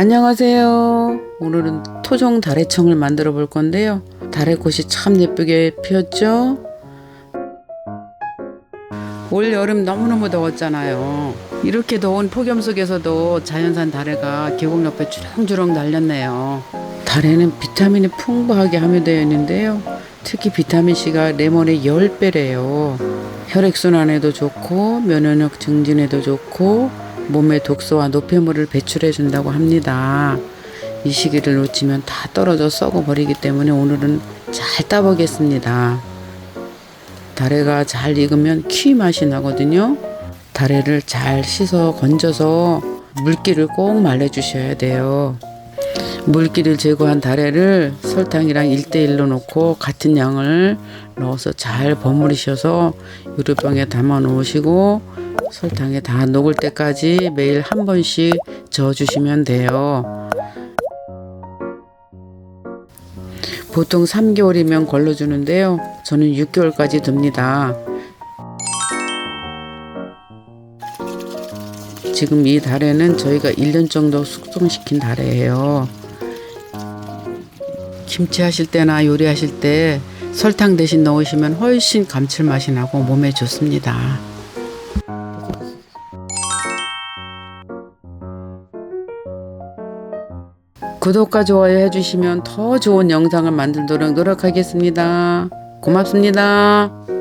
안녕하세요. 오늘은 토종 다래청을 만들어 볼 건데요. 다래꽃이 참 예쁘게 피었죠? 올 여름 너무너무 더웠잖아요. 이렇게 더운 폭염 속에서도 자연산 다래가 계곡 옆에 주렁주렁 날렸네요. 다래는 비타민이 풍부하게 함유되어 있는데요. 특히 비타민C가 레몬의 10배래요. 혈액순환에도 좋고 면역력 증진에도 좋고 몸의 독소와 노폐물을 배출해 준다고 합니다. 이 시기를 놓치면 다 떨어져 썩어 버리기 때문에 오늘은 잘 따보겠습니다. 다래가 잘 익으면 키 맛이 나거든요. 다래를 잘 씻어 건져서 물기를 꼭 말려 주셔야 돼요. 물기를 제거한 다래를 설탕이랑 1대1로 넣고 같은 양을 넣어서 잘 버무리셔서 유리병에 담아 놓으시고 설탕에 다 녹을 때까지 매일 한 번씩 저어주시면 돼요. 보통 3개월이면 걸러주는데요. 저는 6개월까지 둡니다. 지금 이 다래는 저희가 1년 정도 숙성시킨 다래예요. 김치 하실 때나 요리하실 때 설탕 대신 넣으시면 훨씬 감칠맛이 나고 몸에 좋습니다. 구독과 좋아요 해주시면 더 좋은 영상을 만들도록 노력하겠습니다. 고맙습니다.